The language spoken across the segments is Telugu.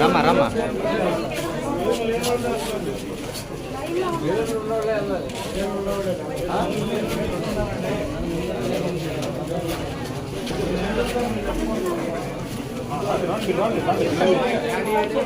రమ్మా రమ్మా. రాండి రాండి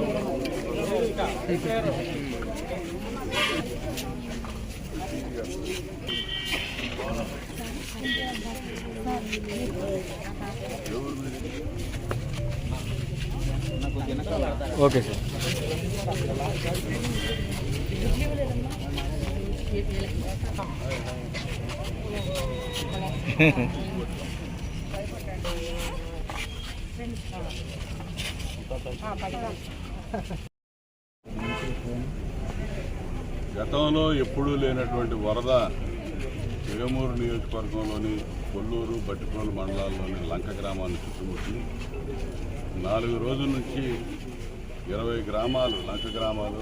ఓకే సార్. ఆ గతంలో ఎప్పుడూ లేనటువంటి వరద జగమూరు నియోజకవర్గంలోని కొల్లూరు బట్టిప్రోలు మండలాల్లోని లంక గ్రామాన్ని చుట్టుముట్టింది నాలుగు రోజుల నుంచి ఇరవై గ్రామాలు లంక గ్రామాలు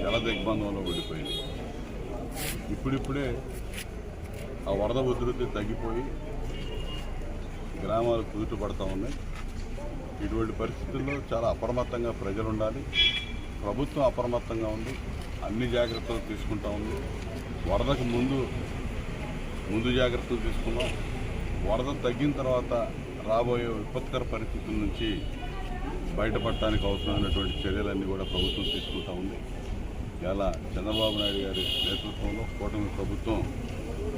జల దిగ్బంధంలో ఉండిపోయింది ఇప్పుడిప్పుడే ఆ వరద ఉధృతి తగ్గిపోయి గ్రామాలు కుదుటపడతా ఉన్నాయి. ఇటువంటి పరిస్థితుల్లో చాలా అప్రమత్తంగా ప్రజలు ఉండాలి ప్రభుత్వం అప్రమత్తంగా ఉంది అన్ని జాగ్రత్తలు తీసుకుంటా ఉంది. వరదకు ముందు ముందు జాగ్రత్తలు తీసుకున్నాం. వరద తగ్గిన తర్వాత రాబోయే విపత్కర పరిస్థితుల నుంచి బయటపడటానికి అవసరమైనటువంటి చర్యలన్నీ కూడా ప్రభుత్వం తీసుకుంటా ఉంది. ఇలా చంద్రబాబు నాయుడు గారి నేతృత్వంలో కూటమి ప్రభుత్వం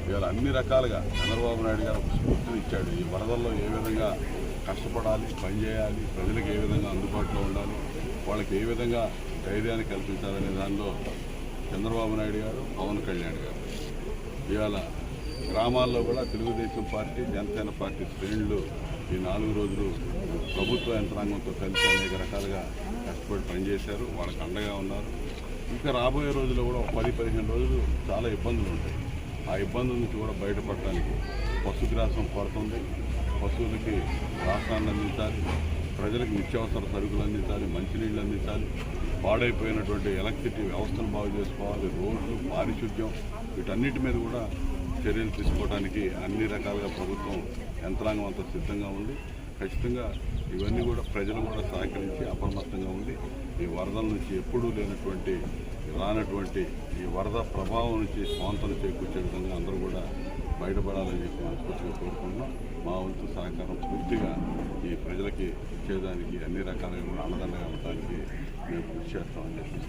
ఇవాళ అన్ని రకాలుగా చంద్రబాబు నాయుడు గారు ఒక స్ఫూర్తిని ఇచ్చాడు. ఈ వరదల్లో ఏ విధంగా కష్టపడాలి పనిచేయాలి ప్రజలకు ఏ విధంగా అందుబాటులో ఉండాలి వాళ్ళకి ఏ విధంగా ధైర్యాన్ని కల్పించాలనే దానిలో చంద్రబాబు నాయుడు గారు పవన్ కళ్యాణ్ గారు. ఇవాళ గ్రామాల్లో కూడా తెలుగుదేశం పార్టీ జనసేన పార్టీ శ్రేణులు ఈ నాలుగు రోజులు ప్రభుత్వ యంత్రాంగంతో కలిసి అనేక రకాలుగా కష్టపడి పనిచేశారు. వాళ్ళకి అండగా ఉన్నారు. ఇంకా రాబోయే రోజుల్లో కూడా ఒక పది పదిహేను రోజులు చాలా ఇబ్బందులు ఉంటాయి. ఆ ఇబ్బందుల నుంచి కూడా బయటపడటానికి పశుగ్రాసం కొరతుంది పశువులకి రాసాన్ని అందించాలి. ప్రజలకు నిత్యావసర సరుకులు అందించాలి మంచినీళ్ళు అందించాలి పాడైపోయినటువంటి ఎలక్ట్రిసిటీ వ్యవస్థను బాగు చేసుకోవాలి రోడ్లు పారిశుద్ధ్యం వీటన్నిటి మీద కూడా చర్యలు తీసుకోవడానికి అన్ని రకాలుగా ప్రభుత్వం యంత్రాంగం అంతా సిద్ధంగా ఉంది. ఖచ్చితంగా ఇవన్నీ కూడా ప్రజలు కూడా సహకరించి అప్రమత్తంగా ఉంది ఈ వరదల నుంచి ఎప్పుడూ లేనటువంటి రానటువంటి ఈ వరద ప్రభావం నుంచి స్వాంతం చేకూర్చే విధంగా అందరూ కూడా బయటపడాలని చెప్పి మనస్ఫూర్తిగా కోరుకుంటున్నాం. మా వంతు సహకారం పూర్తిగా వాళ్ళకి ఇచ్చేదానికి అన్ని రకాలుగా కూడా అన్నదండగా ఉండడానికి మేము కృషి చేస్తామని చెప్పి